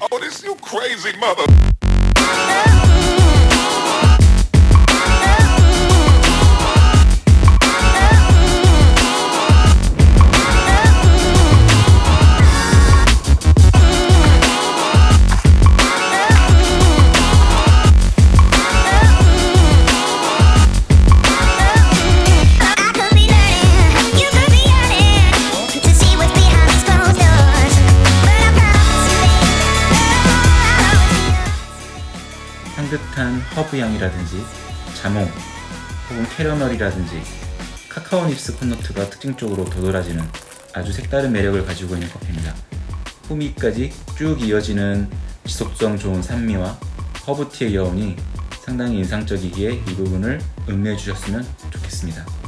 Oh, this you crazy mother. 향긋한 허브 향이라든지 자몽 혹은 캐러멜이라든지 카카오 닙스 콘노트가 특징적으로 도드라지는 아주 색다른 매력을 가지고 있는 커피입니다. 후미까지 쭉 이어지는 지속성 좋은 산미와 허브티의 여운이 상당히 인상적이기에 이 부분을 음미해 주셨으면 좋겠습니다.